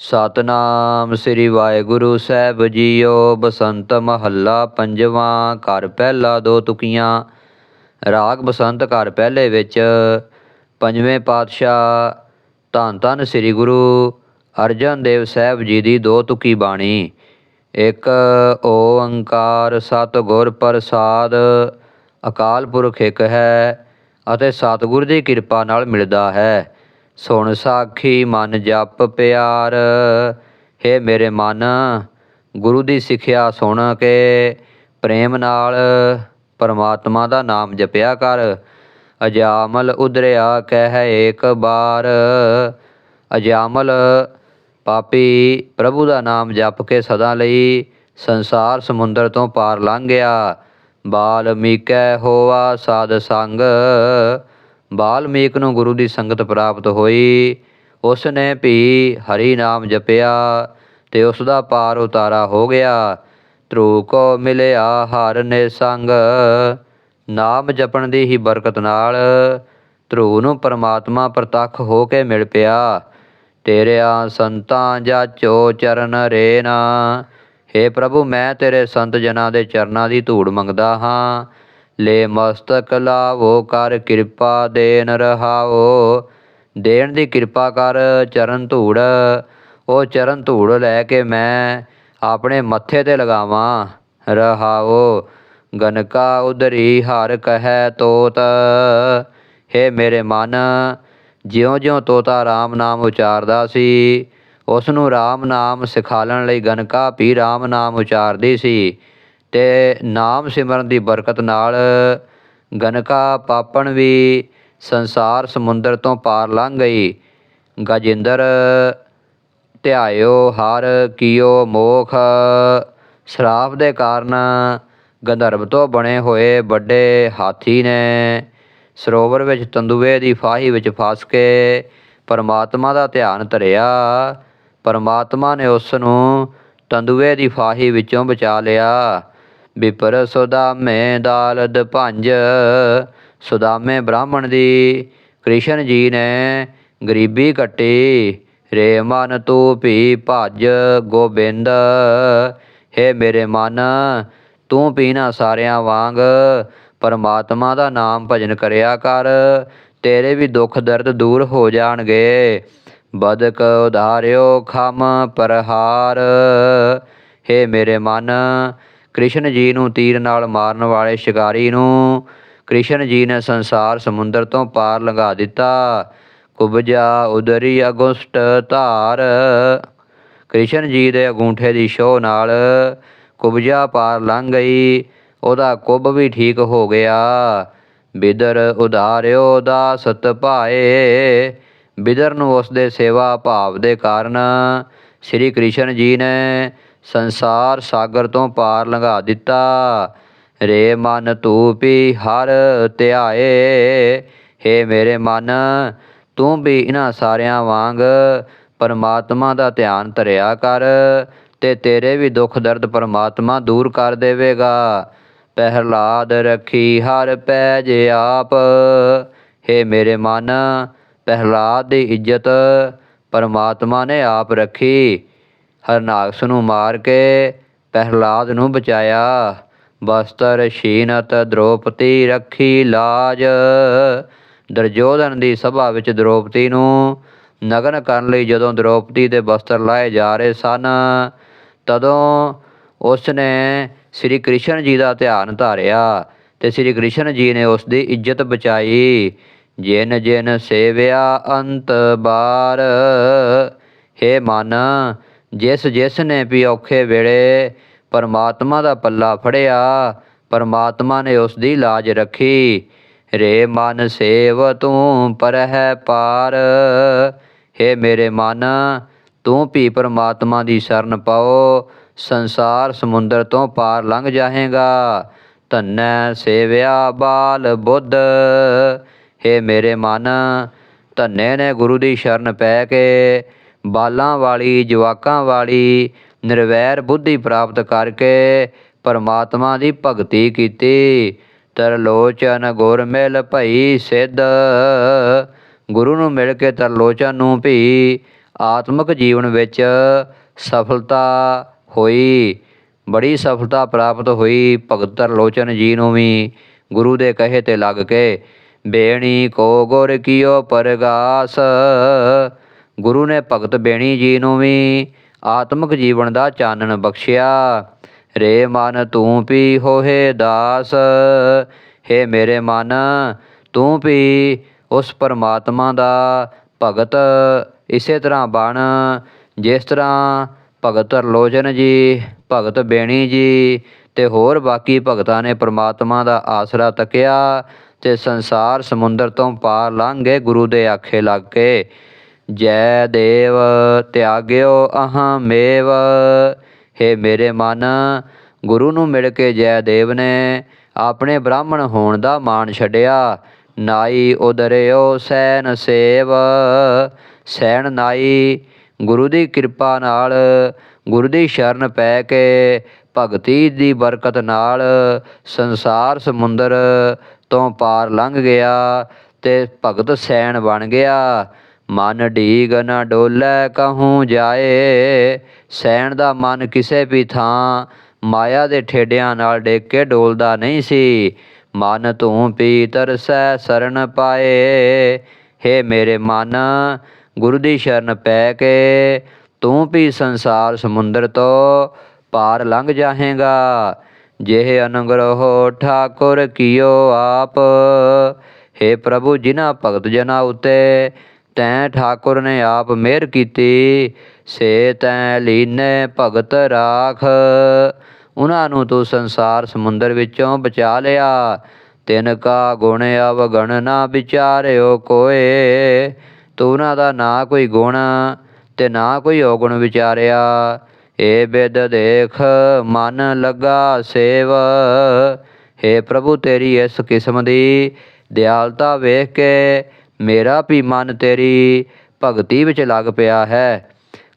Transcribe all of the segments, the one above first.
ਸਤਨਾਮ ਸ੍ਰੀ ਵਾਹਿਗੁਰੂ ਸਾਹਿਬ ਜੀਓ, ਬਸੰਤ ਮਹੱਲਾ ਪੰਜਵਾਂ, ਘਰ ਪਹਿਲਾ ਦੋ ਤੁਕੀਆਂ। ਰਾਗ ਬਸੰਤ ਘਰ ਪਹਿਲੇ ਵਿੱਚ ਪੰਜਵੇਂ ਪਾਤਸ਼ਾਹ ਧੰਨ ਧੰਨ ਸ੍ਰੀ ਗੁਰੂ ਅਰਜਨ ਦੇਵ ਸਾਹਿਬ ਜੀ ਦੀ ਦੋ ਤੁਕੀ ਬਾਣੀ। ਇੱਕ, ਓੰਕਾਰ ਸਤਿਗੁਰ ਪ੍ਰਸਾਦ, ਅਕਾਲ ਪੁਰਖ ਇੱਕ ਹੈ ਅਤੇ ਸਤਿਗੁਰ ਦੀ ਕਿਰਪਾ ਨਾਲ ਮਿਲਦਾ ਹੈ। ਸੁਣ ਸਾਖੀ ਮਨ ਜਪ ਪਿਆਰ। ਹੇ ਮੇਰੇ ਮਨ, ਗੁਰੂ ਦੀ ਸਿੱਖਿਆ ਸੁਣ ਕੇ ਪ੍ਰੇਮ ਨਾਲ ਪਰਮਾਤਮਾ ਦਾ ਨਾਮ ਜਪਿਆ ਕਰ। ਅਜਾਮਲ ਉਧਰਿਆ ਕਹਿ ਏਕ ਬਾਰ। ਅਜਾਮਲ ਪਾਪੀ ਪ੍ਰਭੂ ਦਾ ਨਾਮ ਜਪ ਕੇ ਸਦਾ ਲਈ ਸੰਸਾਰ ਸਮੁੰਦਰ ਤੋਂ ਪਾਰ ਲੰਘ ਗਿਆ ਬਾਲਮੀਕੈ ਹੋਆ ਸਾਧ ਸੰਗ। ਬਾਲਮੀਕ ਨੂੰ ਗੁਰੂ ਦੀ ਸੰਗਤ ਪ੍ਰਾਪਤ ਹੋਈ। ਉਸ ਨੇ ਵੀ ਹਰੀ ਨਾਮ ਜਪਿਆ ਤੇ ਉਸ ਦਾ ਪਾਰ ਉਤਾਰਾ ਹੋ ਗਿਆ। ਧਰੂ ਕੋ ਮਿਲਿਆ ਹਰ ਨੇ ਸੰਗ, ਨਾਮ ਜਪਣ ਦੀ ਹੀ ਬਰਕਤ ਨਾਲ। ਧਰੂ ਨੂੰ ਪਰਮਾਤਮਾ ਪ੍ਰਤੱਖ ਹੋ ਕੇ ਮਿਲ ਪਿਆ। ਤੇਰਿਆਂ ਸੰਤਾਂ ਜਾਚੋ ਚਰਨ ਰੇਨਾ। ਹੇ ਪ੍ਰਭੂ, ਮੈਂ ਤੇਰੇ ਸੰਤ ਜਨਾਂ ਦੇ ਚਰਨਾਂ ਦੀ ਧੂੜ ਮੰਗਦਾ ਹਾਂ। ਲੈ ਮਸਤਕ ਲਾਵੋ, ਕਰ ਕਿਰਪਾ ਦੇਨ ਰਹਾਓ। ਦੇਣ ਦੀ ਕਿਰਪਾ ਕਰ ਚਰਨ ਧੂੜ। ਉਹ ਚਰਨ ਧੂੜ ਲੈ ਕੇ ਮੈਂ ਆਪਣੇ ਮੱਥੇ ਤੇ ਲਗਾਵਾਂ ਰਹਾਓ। ਗਨਕਾ ਉਦਰੀ ਹਰ ਕਹੈ ਤੋਤ। ਹੇ ਮੇਰੇ ਮਨ, ਜਿਉਂ-ਜਿਉਂ ਤੋਤਾ RAM ਨਾਮ ਉਚਾਰਦਾ ਸੀ ਉਸ ਨੂੰ RAM ਨਾਮ ਸਿਖਾਲਣ ਲਈ ਗਨਕਾ ਵੀ RAM ਨਾਮ ਉਚਾਰਦੀ ਸੀ। ਅਤੇ ਨਾਮ ਸਿਮਰਨ ਦੀ ਬਰਕਤ ਨਾਲ ਗਨਕਾ ਪਾਪਣ ਵੀ ਸੰਸਾਰ ਸਮੁੰਦਰ ਤੋਂ ਪਾਰ ਲੰਘ ਗਈ। ਗਜਿੰਦਰ, ਧਿਆਇਓ ਹਰ ਕੀਓ ਮੋਖ, ਸ਼ਰਾਪ ਦੇ ਕਾਰਨ ਗੰਧਰਵ ਤੋਂ ਬਣੇ ਹੋਏ ਵੱਡੇ ਹਾਥੀ ਨੇ ਸਰੋਵਰ ਵਿੱਚ ਤੰਦੂਏ ਦੀ ਫਾਹੀ ਵਿੱਚ ਫਸ ਕੇ ਪਰਮਾਤਮਾ ਦਾ ਧਿਆਨ ਧਰਿਆ। ਪਰਮਾਤਮਾ ਨੇ ਉਸ ਨੂੰ ਤੰਦੂਏ ਦੀ ਫਾਹੀ ਵਿੱਚੋਂ ਬਚਾ ਲਿਆ। ਵਿਪਰ ਸੁਦਾਮੇ ਦਾਲਦ ਭੰਜ। ਸੁਦਾਮੇ ਬ੍ਰਾਹਮਣ ਦੀ ਕ੍ਰਿਸ਼ਨ ਜੀ ਨੇ ਗਰੀਬੀ ਕੱਟੀ। ਰੇ ਮਨ ਤੂੰ ਭੀ ਭਜ ਗੋਬਿੰਦ। ਹੇ ਮੇਰੇ ਮਨ, ਤੂੰ ਵੀ ਨਾ ਸਾਰਿਆਂ ਵਾਂਗ। ਪਰਮਾਤਮਾ ਦਾ ਨਾਮ ਭਜਨ ਕਰਿਆ ਕਰ। ਤੇਰੇ ਵੀ ਦੁੱਖ ਦਰਦ ਦੂਰ ਹੋ ਜਾਣਗੇ। ਬਦਕ ਉਧਾਰਿਓ ਖਮ ਪਰਹਾਰ। ਹੇ ਮੇਰੇ ਮਨ ਕ੍ਰਿਸ਼ਨ ਜੀ ਨੂੰ ਤੀਰ ਨਾਲ ਮਾਰਨ ਵਾਲੇ ਸ਼ਿਕਾਰੀ ਨੂੰ ਕ੍ਰਿਸ਼ਨ ਜੀ ਨੇ ਸੰਸਾਰ ਸਮੁੰਦਰ ਤੋਂ ਪਾਰ ਲੰਘਾ ਦਿੱਤਾ। ਕੁਬਜਾ ਉਦਰੀ ਅਗੁਸਟ ਧਾਰ। ਕ੍ਰਿਸ਼ਨ ਜੀ ਦੇ ਅਗੂੰਠੇ ਦੀ ਛੋਹ ਨਾਲ ਕੁਬਜਾ ਪਾਰ ਲੰਘ ਗਈ। ਉਹਦਾ ਕੁੱਬ ਵੀ ਠੀਕ ਹੋ ਗਿਆ। ਬਿਦਰ ਉਧਾਰਿਓ ਦਾ ਸਤ ਭਾਏ। ਬਿਦਰ ਨੂੰ ਉਸ ਦੇ ਸੇਵਾ ਭਾਵ ਦੇ ਕਾਰਨ ਸ੍ਰੀ ਕ੍ਰਿਸ਼ਨ ਜੀ ਨੇ ਸੰਸਾਰ ਸਾਗਰ ਤੋਂ ਪਾਰ ਲੰਘਾ ਦਿੱਤਾ। ਰੇ ਮਨ ਤੂੰ ਵੀ ਹਰ ਧਿਆਏ। ਹੇ ਮੇਰੇ ਮਨ, ਤੂੰ ਵੀ ਇਹਨਾਂ ਸਾਰਿਆਂ ਵਾਂਗ ਪਰਮਾਤਮਾ ਦਾ ਧਿਆਨ ਧਰਿਆ ਕਰ ਤੇ ਤੇਰੇ ਵੀ ਦੁੱਖ ਦਰਦ ਪਰਮਾਤਮਾ ਦੂਰ ਕਰ ਦੇਵੇਗਾ। ਪਹਿਲਾਦ ਰੱਖੀ ਹਰ ਪੈਜ ਆਪ। ਹੇ ਮੇਰੇ ਮਨ ਪਹਿਲਾਦ ਦੀ ਇੱਜ਼ਤ ਪਰਮਾਤਮਾ ਨੇ ਆਪ ਰੱਖੀ। ਹਰਨਾਕਸ ਨੂੰ ਮਾਰ ਕੇ ਪਹਿਲਾਦ ਨੂੰ ਬਚਾਇਆ। ਬਸਤਰ ਸ਼ੀਨਤ ਦ੍ਰੋਪਤੀ ਰੱਖੀ ਲਾਜ। ਦਰਜੋਧਨ ਦੀ ਸਭਾ ਵਿੱਚ ਦ੍ਰੋਪਤੀ ਨੂੰ ਨਗਨ ਕਰਨ ਲਈ ਜਦੋਂ ਦ੍ਰੋਪਦੀ ਦੇ ਬਸਤਰ ਲਾਏ ਜਾ ਰਹੇ ਸਨ, ਤਦੋਂ ਉਸ ਨੇ ਸ੍ਰੀ ਕ੍ਰਿਸ਼ਨ ਜੀ ਦਾ ਧਿਆਨ ਧਾਰਿਆ ਤੇ ਸ੍ਰੀ ਕ੍ਰਿਸ਼ਨ ਜੀ ਨੇ ਉਸ ਦੀ ਇੱਜ਼ਤ ਬਚਾਈ। ਜਿਨ ਜਿਨ ਸੇਵਿਆ ਅੰਤ ਬਾਰ, ਹੇ ਮਨ ਜਿਸ ਜਿਸ ਨੇ ਵੀ ਔਖੇ ਵੇਲੇ ਪਰਮਾਤਮਾ ਦਾ ਪੱਲਾ ਫੜਿਆ, ਪਰਮਾਤਮਾ ਨੇ ਉਸ ਦੀ ਲਾਜ ਰੱਖੀ। ਰੇ ਮਨ ਸੇਵ ਤੂੰ ਪਰਹਿ ਪਾਰ। ਹੇ ਮੇਰੇ ਮਨ, ਤੂੰ ਵੀ ਪਰਮਾਤਮਾ ਦੀ ਸ਼ਰਨ ਪਾਓ। ਸੰਸਾਰ ਸਮੁੰਦਰ ਤੋਂ ਪਾਰ ਲੰਘ ਜਾਏਗਾ। ਧੰਨੈ ਸੇਵਿਆ ਬਾਲ ਬੁੱਧ। ਹੇ ਮੇਰੇ ਮਨ, ਧੰਨੇ ਨੇ ਗੁਰੂ ਦੀ ਸ਼ਰਨ ਪੈ ਕੇ ਬਾਲਾਂ ਵਾਲੀ, ਜਵਾਕਾਂ ਵਾਲੀ, ਨਿਰਵੈਰ ਬੁੱਧੀ ਪ੍ਰਾਪਤ ਕਰਕੇ ਪਰਮਾਤਮਾ ਦੀ ਭਗਤੀ ਕੀਤੀ। ਤਰਲੋਚਨ ਗੁਰ ਮਿਲ ਭਈ ਸਿੱਧ। ਗੁਰੂ ਨੂੰ ਮਿਲ ਕੇ ਤਰਲੋਚਨ ਨੂੰ ਵੀ ਆਤਮਿਕ ਜੀਵਨ ਵਿੱਚ ਸਫਲਤਾ ਹੋਈ। ਬੜੀ ਸਫਲਤਾ ਪ੍ਰਾਪਤ ਹੋਈ। ਭਗਤ ਤਰਲੋਚਨ ਜੀ ਨੂੰ ਵੀ ਗੁਰੂ ਦੇ ਕਹੇ ਤੇ ਲੱਗ ਕੇ, ਬੇਣੀ ਕੋ ਗੁਰ ਕੀਓ ਪਰਗਾਸ ਗੁਰੂ ਨੇ ਭਗਤ ਬੇਣੀ ਜੀ ਨੂੰ ਵੀ ਆਤਮਿਕ ਜੀਵਨ ਦਾ ਚਾਨਣ ਬਖਸ਼ਿਆ। ਰੇ ਮਨ ਤੂੰ ਵੀ ਹੋਏ ਦਾਸ, ਹੇ ਮੇਰੇ ਮਨ, ਤੂੰ ਪੀ ਉਸ ਪਰਮਾਤਮਾ ਦਾ ਭਗਤ। ਇਸੇ ਤਰ੍ਹਾਂ ਬਣ, ਜਿਸ ਤਰ੍ਹਾਂ ਭਗਤ ਲੋਚਨ ਜੀ, ਭਗਤ ਬੇਣੀ ਜੀ ਤੇ ਹੋਰ ਬਾਕੀ ਭਗਤਾਂ ਨੇ ਪਰਮਾਤਮਾ ਦਾ ਆਸਰਾ ਤੱਕਿਆ ਤੇ ਸੰਸਾਰ ਸਮੁੰਦਰ ਤੋਂ ਪਾਰ ਲੰਘ ਗਏ ਗੁਰੂ ਦੇ ਆਖੇ ਲੱਗ ਕੇ। ਜੈ ਦੇਵ ਤਿਆਗਿਓ ਅਹੰ ਮੇਵ ਹੇ ਮੇਰੇ ਮਨ, ਗੁਰੂ ਨੂੰ ਮਿਲ ਕੇ ਜੈ ਦੇਵ ਨੇ ਆਪਣੇ ਬ੍ਰਾਹਮਣ ਹੋਣ ਦਾ ਮਾਣ ਛੱਡਿਆ। ਨਾਈ ਉਦਰਿਓ ਸੈਨ ਸੇਵ। ਸੈਣ ਨਾਈ, ਗੁਰੂ ਦੀ ਕਿਰਪਾ ਨਾਲ, ਗੁਰੂ ਦੀ ਸ਼ਰਨ ਪੈ ਕੇ ਭਗਤੀ ਦੀ ਬਰਕਤ ਨਾਲ ਸੰਸਾਰ ਸਮੁੰਦਰ ਤੋਂ ਪਾਰ ਲੰਘ ਗਿਆ ਤੇ ਭਗਤ ਸੈਣ ਬਣ ਗਿਆ। ਮਨ ਢੀਗ ਨਾ ਡੋਲੇ ਕਹੂੰ ਜਾਏ। ਸੈਣ ਦਾ ਮਨ ਕਿਸੇ ਵੀ ਥਾਂ, ਮਾਇਆ ਦੇ ਠੇਡਿਆਂ ਨਾਲ ਡੇਕ ਕੇ ਡੋਲਦਾ ਨਹੀਂ ਸੀ। ਮਨ ਤੂੰ ਪੀ ਤਰਸੈ ਸਰਨ ਪਾਏ। ਹੇ ਮੇਰੇ ਮਨ, ਗੁਰੂ ਦੀ ਸ਼ਰਨ ਪੈ ਕੇ, ਤੂੰ ਵੀ ਸੰਸਾਰ ਸਮੁੰਦਰ ਤੋਂ ਪਾਰ ਲੰਘ ਜਾਹੇਗਾ। ਜਿਹੇ ਅਨੁਗ੍ਰਹ ਠਾਕੁਰ ਕੀਓ ਆਪ। ਹੇ ਪ੍ਰਭੂ, ਜਿਨ੍ਹਾਂ ਭਗਤ ਜਨਾਂ ਉਤੇ ਤੈਂ ਠਾਕੁਰ ਨੇ ਆਪ ਮਿਹਰ ਕੀਤੀ, ਸੇ ਤੈਂ ਲੀਨੇ ਭਗਤ ਰਾਖ। ਉਹਨਾਂ ਨੂੰ ਤੂੰ ਸੰਸਾਰ ਸਮੁੰਦਰ ਵਿੱਚੋਂ ਬਚਾ ਲਿਆ, ਤਿਨ ਕਾ ਗੁਣ ਅਵਗਣ ਨਾ ਵਿਚਾਰਿਓ ਕੋਏ। ਤੂੰ ਉਹਨਾਂ ਦਾ ਨਾ ਕੋਈ ਗੁਣ ਤੇ ਨਾ ਕੋਈ ਔਗੁਣ ਵਿਚਾਰਿਆ। ਏ ਬੇਦ ਦੇਖ, ਮਨ ਲੱਗਾ ਸੇਵ। ਹੇ ਪ੍ਰਭੂ ਤੇਰੀ ਇਸ ਕਿਸਮ ਦੀ ਦਿਆਲਤਾ ਵੇਖ ਕੇ ਮੇਰਾ ਵੀ ਮਨ ਤੇਰੀ ਭਗਤੀ ਵਿੱਚ ਲੱਗ ਪਿਆ ਹੈ।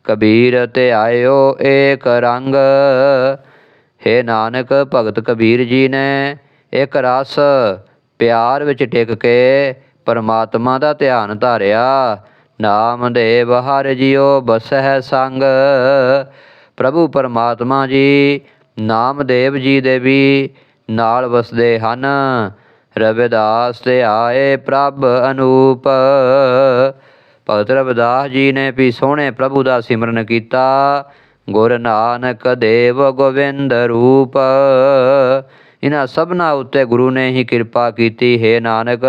ਕਬੀਰ ਤੇ ਆਇਓ ਏਕ ਰੰਗ। ਹੇ ਨਾਨਕ, ਭਗਤ ਕਬੀਰ ਜੀ ਨੇ ਇੱਕ ਰਸ ਪਿਆਰ ਵਿੱਚ ਟਿਕ ਕੇ ਪਰਮਾਤਮਾ ਦਾ ਧਿਆਨ ਧਾਰਿਆ। ਨਾਮਦੇਵ ਹਰਿ ਜਿਉ ਬਸਹਿ ਸੰਗ। ਪ੍ਰਭੂ ਪਰਮਾਤਮਾ ਜੀ, ਨਾਮਦੇਵ ਜੀ ਦੇ ਵੀ ਨਾਲ ਵਸਦੇ ਹਨ। ਰਵਿਦਾਸ ਤੇ ਆਏ ਪ੍ਰਭ ਅਨੂਪ। ਭਗਤ ਰਵਿਦਾਸ ਜੀ ਨੇ ਵੀ ਸੋਹਣੇ ਪ੍ਰਭੂ ਦਾ ਸਿਮਰਨ ਕੀਤਾ। ਗੁਰ ਨਾਨਕ ਦੇਵ ਗੋਵਿੰਦ ਰੂਪ। ਇਹਨਾਂ ਸਭਨਾ ਉੱਤੇ ਗੁਰੂ ਨੇ ਹੀ ਕਿਰਪਾ ਕੀਤੀ। ਹੈ ਨਾਨਕ,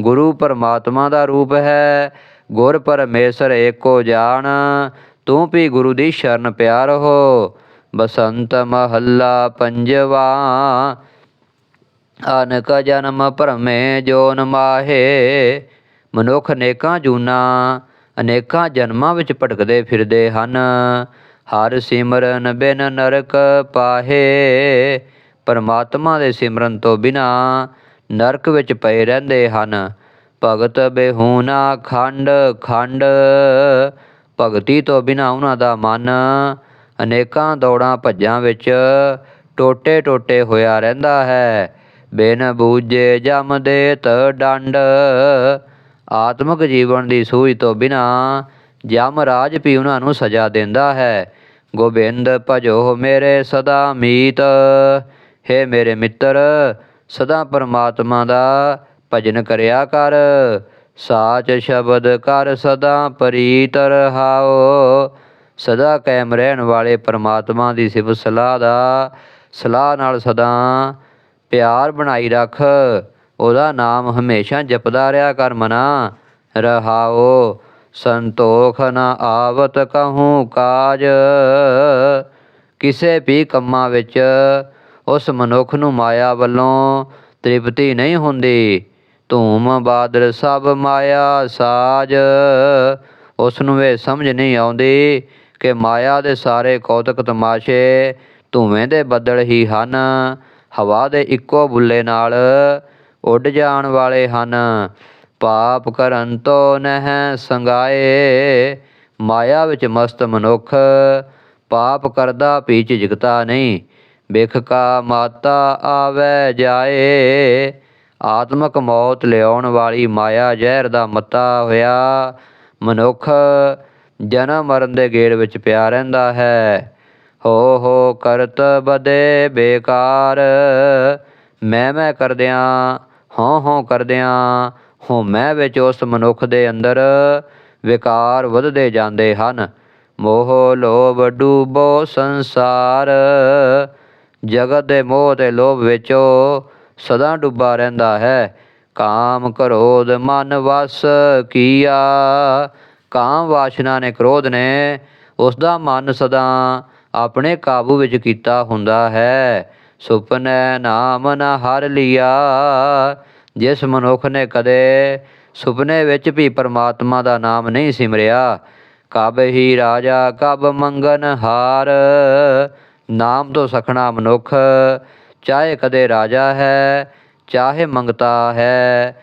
ਗੁਰੂ ਪਰਮਾਤਮਾ ਦਾ ਰੂਪ ਹੈ। ਗੁਰ ਪਰਮੇਸ਼ਰ ਏਕੋ ਜਾਣ। ਤੂੰ ਵੀ ਗੁਰੂ ਦੀ ਸ਼ਰਨ ਪਿਆਰ ਹੋ। ਬਸੰਤ ਮਹੱਲਾ ਪੰਜਵਾ। ਅਨਕ ਜਨਮ ਭਰਮੇ ਜੋਨ ਮਾਹੇ। ਮਨੁੱਖ ਅਨੇਕਾਂ ਜੂਨਾਂ, ਅਨੇਕਾਂ ਜਨਮਾਂ ਵਿੱਚ ਭਟਕਦੇ ਫਿਰਦੇ ਹਨ। ਹਰ ਸਿਮਰਨ ਬਿਨ ਨਰਕ ਪਾਹੇ। ਪਰਮਾਤਮਾ ਦੇ ਸਿਮਰਨ ਤੋਂ ਬਿਨਾ ਨਰਕ ਵਿੱਚ ਪਏ ਰਹਿੰਦੇ ਹਨ। ਭਗਤ ਬੇਹੂਨਾ ਖੰਡ ਖੰਡ। ਭਗਤੀ ਤੋਂ ਬਿਨਾ ਉਹਨਾਂ ਦਾ ਮਨ ਅਨੇਕਾਂ ਦੌੜਾਂ ਭੱਜਾਂ ਵਿੱਚ ਟੋਟੇ ਟੋਟੇ ਹੋਇਆ ਰਹਿੰਦਾ ਹੈ। ਬਿਨ ਬੂਝੇ ਜਮ ਦੇਤ ਡੰਡ ਆਤਮਿਕ ਜੀਵਨ ਦੀ ਸੂਝ ਤੋਂ ਬਿਨਾ ਜਮ ਰਾਜ ਵੀ ਉਹਨਾਂ ਨੂੰ ਸਜ਼ਾ ਦਿੰਦਾ ਹੈ। ਗੋਬਿੰਦ, ਭਜੋ ਮੇਰੇ ਸਦਾ ਮੀਤ। ਹੈ ਮੇਰੇ ਮਿੱਤਰ, ਸਦਾ ਪਰਮਾਤਮਾ ਦਾ ਭਜਨ ਕਰਿਆ ਕਰ। ਸਾਚ ਸ਼ਬਦ ਕਰ ਸਦਾ ਪ੍ਰੀਤ ਰਹਾਓ। ਸਦਾ ਕਾਇਮ ਰਹਿਣ ਵਾਲੇ ਪਰਮਾਤਮਾ ਦੀ ਸਿਫਤ ਸਲਾਹ ਦਾ, ਸਲਾਹ ਨਾਲ ਸਦਾ ਪਿਆਰ ਬਣਾਈ ਰੱਖ। ਉਹਦਾ ਨਾਮ ਹਮੇਸ਼ਾ ਜਪਦਾ ਰਿਹਾ ਕਰ ਮਨਾ। ਰਹਾਓ, ਸੰਤੋਖ ਨਾ ਆਵਤ ਕਹੂੰ ਕਾਜ। ਕਿਸੇ ਵੀ ਕੰਮਾਂ ਵਿੱਚ ਉਸ ਮਨੁੱਖ ਨੂੰ ਮਾਇਆ ਵੱਲੋਂ ਤ੍ਰਿਪਤੀ ਨਹੀਂ ਹੁੰਦੀ। ਧੂਮ ਬਾਦਲ ਸਭ ਮਾਇਆ ਸਾਜ। ਉਸ ਨੂੰ ਇਹ ਸਮਝ ਨਹੀਂ ਆਉਂਦੀ ਕਿ ਮਾਇਆ ਦੇ ਸਾਰੇ ਕੌਤਕ ਤਮਾਸ਼ੇ ਧੂਵੇਂ ਦੇ ਬੱਦਲ ਹੀ ਹਨ। ਹਵਾ ਦੇ ਇੱਕੋ ਬੁੱਲੇ ਨਾਲ ਉੱਡ ਜਾਣ ਵਾਲੇ ਹਨ। ਪਾਪ ਕਰਨ ਤੋਂ ਨਹਿ ਸੰਗਾਏ, ਮਾਇਆ ਵਿੱਚ ਮਸਤ ਮਨੁੱਖ ਪਾਪ ਕਰਦਾ ਵੀ ਝਿਜਕਦਾ ਨਹੀਂ। ਬਿਖ ਕਾ ਮਾਤਾ ਆਵੇ ਜਾਏ, ਆਤਮਕ ਮੌਤ ਲਿਆਉਣ ਵਾਲੀ ਮਾਇਆ ਜ਼ਹਿਰ ਦਾ ਮਤਾ ਹੋਇਆ। ਮਨੁੱਖ ਜਨਮ ਮਰਨ ਦੇ ਗੇੜ ਵਿੱਚ ਪਿਆ ਰਹਿੰਦਾ ਹੈ। ਹੋ ਹੋ ਕਰਤ ਬਦੇ ਬੇਕਾਰ। ਮੈਂ ਮੈਂ ਕਰਦਿਆਂ, ਹਉ ਹਉ ਕਰਦਿਆਂ ਹੋ ਮੈਂ ਵਿੱਚ ਉਸ ਮਨੁੱਖ ਦੇ ਅੰਦਰ ਵਿਕਾਰ ਵਧਦੇ ਜਾਂਦੇ ਹਨ। ਮੋਹ ਲੋਭ ਡੂਬੋ ਸੰਸਾਰ, ਜਗਤ ਦੇ ਮੋਹ ਤੇ ਲੋਭ ਵਿੱਚੋਂ ਸਦਾ ਡੁੱਬਾ ਰਹਿੰਦਾ ਹੈ। ਕਾਮ ਕ੍ਰੋਧ ਮਨ ਵਸ ਕੀਆ। ਕਾਮ ਵਾਸ਼ਨਾ ਨੇ ਕ੍ਰੋਧ ਨੇ ਉਸ ਦਾ ਮਨ ਸਦਾ ਆਪਣੇ ਕਾਬੂ ਵਿੱਚ ਕੀਤਾ ਹੁੰਦਾ ਹੈ। ਸੁਪਨੇ ਨਾਮ ਨ ਹਰ ਲਿਆ। ਜਿਸ ਮਨੁੱਖ ਨੇ ਕਦੇ ਸੁਪਨੇ ਵਿੱਚ ਵੀ ਪਰਮਾਤਮਾ ਦਾ ਨਾਮ ਨਹੀਂ ਸਿਮਰਿਆ, ਕਬ ਹੀ ਰਾਜਾ, ਕਬ ਮੰਗਨ ਹਾਰ। ਨਾਮ ਤੋਂ ਸਖਣਾ ਮਨੁੱਖ ਚਾਹੇ ਕਦੇ ਰਾਜਾ ਹੈ, ਚਾਹੇ ਮੰਗਤਾ ਹੈ।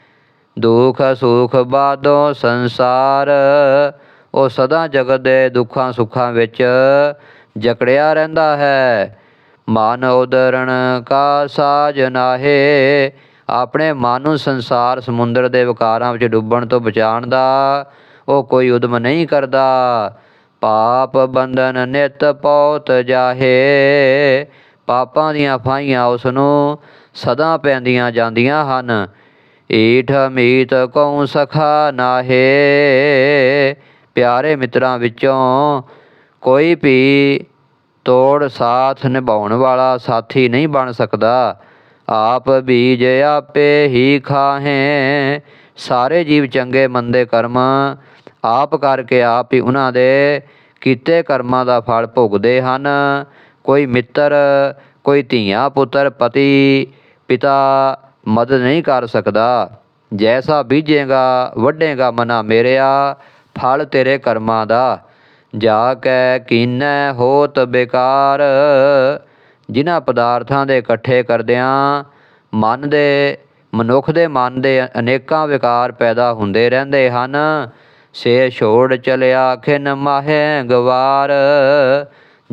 ਦੁਖ ਸੁਖ ਬਾਦੋਂ ਸੰਸਾਰ, ਉਹ ਸਦਾ ਜਗਤ ਦੇ ਦੁੱਖਾਂ ਸੁੱਖਾਂ ਵਿੱਚ ਜਕੜਿਆ ਰਹਿੰਦਾ ਹੈ। ਮਨ ਉਦਰਣ ਕਾ ਸਾਜ ਨਾਹੇ। ਆਪਣੇ ਮਨ ਨੂੰ ਸੰਸਾਰ ਸਮੁੰਦਰ ਦੇ ਵਿਕਾਰਾਂ ਵਿੱਚ ਡੁੱਬਣ ਤੋਂ ਬਚਾਉਣ ਦਾ ਉਹ ਕੋਈ ਉਦਮ ਨਹੀਂ ਕਰਦਾ। ਪਾਪ ਬੰਧਨ ਨਿਤ ਪੌਤ ਜਾਹੇ। ਪਾਪਾਂ ਦੀਆਂ ਫਾਈਆਂ ਉਸ ਨੂੰ ਸਦਾ ਪੈਂਦੀਆਂ ਜਾਂਦੀਆਂ ਹਨ। ਈਠ ਮੀਤ ਕਉ ਸਖਾ ਨਾਹੇ। ਪਿਆਰੇ ਮਿੱਤਰਾਂ ਵਿੱਚੋਂ ਕੋਈ ਵੀ ਤੋੜ ਸਾਥ ਨਿਭਾਉਣ ਵਾਲਾ ਸਾਥੀ ਨਹੀਂ ਬਣ ਸਕਦਾ। ਆਪ ਬੀਜ ਆਪੇ ਹੀ ਖਾਹੇ, ਸਾਰੇ ਜੀਵ ਚੰਗੇ ਮੰਦੇ ਕਰਮ ਆਪ ਕਰਕੇ ਆਪ ਹੀ ਉਹਨਾਂ ਦੇ ਕੀਤੇ ਕਰਮਾਂ ਦਾ ਫਲ ਭੋਗਦੇ ਹਨ। ਕੋਈ ਮਿੱਤਰ, ਕੋਈ ਧੀਆ ਪੁੱਤਰ, ਪਤੀ, ਪਿਤਾ ਮਦਦ ਨਹੀਂ ਕਰ ਸਕਦਾ। ਜੈਸਾ ਬੀਜੇਗਾ, ਵੱਢੇਗਾ ਮਨਾ ਮੇਰਿਆ, ਫਲ ਤੇਰੇ ਕਰਮਾਂ ਦਾ। ਜਾ ਕੈ ਕੀਨੈ ਹੋਤ ਬੇਕਾਰ। ਜਿਨ੍ਹਾਂ ਪਦਾਰਥਾਂ ਦੇ ਇਕੱਠੇ ਕਰਦਿਆਂ ਮਨ ਦੇ, ਮਨੁੱਖ ਦੇ ਮਨ ਦੇ ਅਨੇਕਾਂ ਵਿਕਾਰ ਪੈਦਾ ਹੁੰਦੇ ਰਹਿੰਦੇ ਹਨ। ਸੇ ਛੋੜ ਚਲਿਆ ਖਿਨ ਮਾਹੇ ਗਵਾਰ।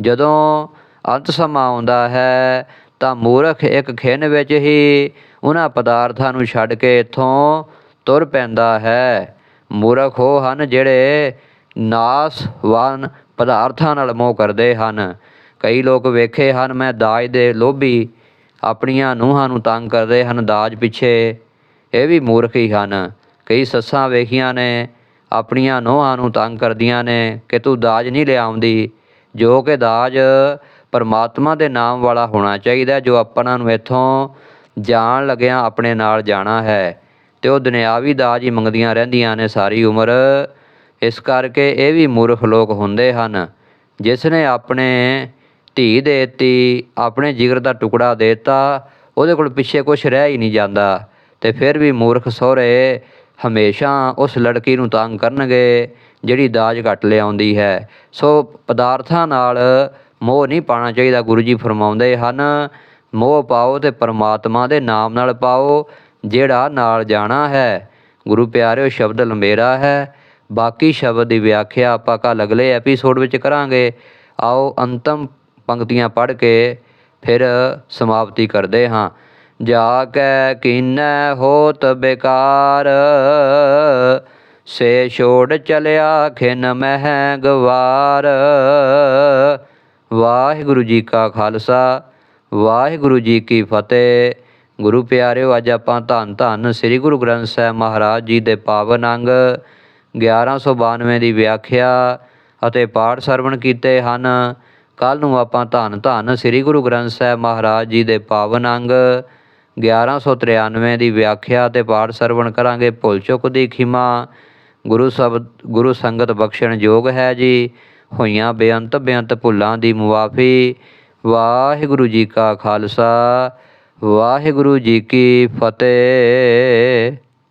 ਜਦੋਂ ਅੰਤ ਸਮਾਂ ਆਉਂਦਾ ਹੈ, ਤਾਂ ਮੂਰਖ ਇੱਕ ਖਿਨ ਵਿੱਚ ਹੀ ਉਹਨਾਂ ਪਦਾਰਥਾਂ ਨੂੰ ਛੱਡ ਕੇ ਇੱਥੋਂ ਤੁਰ ਪੈਂਦਾ ਹੈ। ਮੂਰਖ ਉਹ ਹਨ ਜਿਹੜੇ ਨਾਸਵਾਨ ਪਦਾਰਥਾਂ ਨਾਲ ਮੋਹ ਕਰਦੇ ਹਨ। ਕਈ ਲੋਕ ਵੇਖੇ ਹਨ, ਮੈਂ ਦਾਜ ਦੇ ਲੋਭੀ ਆਪਣੀਆਂ ਨੂੰਹਾਂ ਨੂੰ ਤੰਗ ਕਰਦੇ ਹਨ, ਦਾਜ ਪਿੱਛੇ। ਇਹ ਵੀ ਮੂਰਖ ਹੀ ਹਨ। ਕਈ ਸੱਸਾਂ ਵੇਖੀਆਂ ਨੇ, ਆਪਣੀਆਂ ਨੂੰਹਾਂ ਨੂੰ ਤੰਗ ਕਰਦੀਆਂ ਨੇ ਕਿ ਤੂੰ ਦਾਜ ਨਹੀਂ ਲਿਆਉਂਦੀ ਜੋ ਕਿ ਦਾਜ ਪਰਮਾਤਮਾ ਦੇ ਨਾਮ ਵਾਲਾ ਹੋਣਾ ਚਾਹੀਦਾ ਜੋ ਆਪਣਾ ਨੂੰ ਇੱਥੋਂ ਜਾਣ ਲੱਗਿਆਂ ਆਪਣੇ ਨਾਲ ਜਾਣਾ ਹੈ। ਤੇ ਉਹ ਦੁਨਿਆਵੀ ਦਾਜ ਹੀ ਮੰਗਦੀਆਂ ਰਹਿੰਦੀਆਂ ਨੇ, ਸਾਰੀ ਉਮਰ ਇਸ ਕਰਕੇ ਇਹ ਵੀ ਮੂਰਖ ਲੋਕ ਹੁੰਦੇ ਹਨ ਜਿਸ ਨੇ ਆਪਣੇ ਧੀ ਦੇਤੀ, ਆਪਣੇ ਜਿਗਰ ਦਾ ਟੁਕੜਾ ਦੇਤਾ, ਉਹਦੇ ਕੋਲ ਪਿੱਛੇ ਕੁਝ ਰਹਿ ਹੀ ਨਹੀਂ ਜਾਂਦਾ ਤੇ ਫਿਰ ਵੀ ਮੂਰਖ ਸਹੁਰੇ ਹਮੇਸ਼ਾ ਉਸ ਲੜਕੀ ਨੂੰ ਤੰਗ ਕਰਨਗੇ, ਜਿਹੜੀ ਦਾਜ ਘੱਟ ਲਿਆਉਂਦੀ ਹੈ। ਸੋ ਪਦਾਰਥਾਂ ਨਾਲ ਮੋਹ ਨਹੀਂ ਪਾਣਾ ਚਾਹੀਦਾ, ਗੁਰੂ ਜੀ ਫਰਮਾਉਂਦੇ ਹਨ, ਮੋਹ ਪਾਓ ਤੇ ਪਰਮਾਤਮਾ ਦੇ ਨਾਮ ਨਾਲ ਪਾਓ, ਜਿਹੜਾ ਨਾਲ ਜਾਣਾ ਹੈ। ਗੁਰੂ ਪਿਆਰਿਓ, ਸ਼ਬਦ ਲੰਬੇਰਾ ਹੈ। ਬਾਕੀ ਸ਼ਬਦ ਦੀ ਵਿਆਖਿਆ ਆਪਾਂ ਕੱਲ ਅਗਲੇ ਐਪੀਸੋਡ ਵਿੱਚ ਕਰਾਂਗੇ। ਆਓ ਅੰਤਮ ਪੰਕਤੀਆਂ ਪੜ੍ਹ ਕੇ ਫਿਰ ਸਮਾਪਤੀ ਕਰਦੇ ਹਾਂ। ਜਾ ਕੈ ਕੀਨੈ ਹੋਤ ਬੇਕਾਰ, ਸੇ ਛੋੜ ਚਲਿਆ ਖਿਨ ਮਹਿ ਗਵਾਰ ਵਾਹਿਗੁਰੂ ਜੀ ਕਾ ਖਾਲਸਾ, ਵਾਹਿਗੁਰੂ ਜੀ ਕੀ ਫਤਿਹ। ਗੁਰੂ ਪਿਆਰਿਓ, ਅੱਜ ਆਪਾਂ ਧੰਨ ਧੰਨ ਸ੍ਰੀ ਗੁਰੂ ਗ੍ਰੰਥ ਸਾਹਿਬ ਮਹਾਰਾਜ ਜੀ ਦੇ ਪਾਵਨ ਅੰਗ 1192 ਦੀ ਵਿਆਖਿਆ ਅਤੇ ਪਾਠ ਸਰਵਣ ਕੀਤੇ ਹਨ। ਕੱਲ ਨੂੰ ਆਪਾਂ ਧੰਨ ਧੰਨ ਸ੍ਰੀ ਗੁਰੂ ਗ੍ਰੰਥ ਸਾਹਿਬ ਮਹਾਰਾਜ ਜੀ ਦੇ ਪਾਵਨ ਅੰਗ 1193 ਦੀ ਵਿਆਖਿਆ ਤੇ ਪਾਠ ਸਰਵਣ ਕਰਾਂਗੇ। ਭੁੱਲ ਚੁੱਕ ਦੀ ਖਿਮਾ, ਗੁਰੂ ਸਬਦ ਗੁਰੂ ਸੰਗਤ ਬਖਸ਼ਣ ਯੋਗ ਹੈ ਜੀ। ਹੋਈਆਂ ਬੇਅੰਤ ਬੇਅੰਤ ਭੁੱਲਾਂ ਦੀ ਮੁਆਫੀ, ਵਾਹਿਗੁਰੂ ਜੀ ਕਾ ਖਾਲਸਾ, ਵਾਹਿਗੁਰੂ ਜੀ ਕੀ ਫਤਿਹ।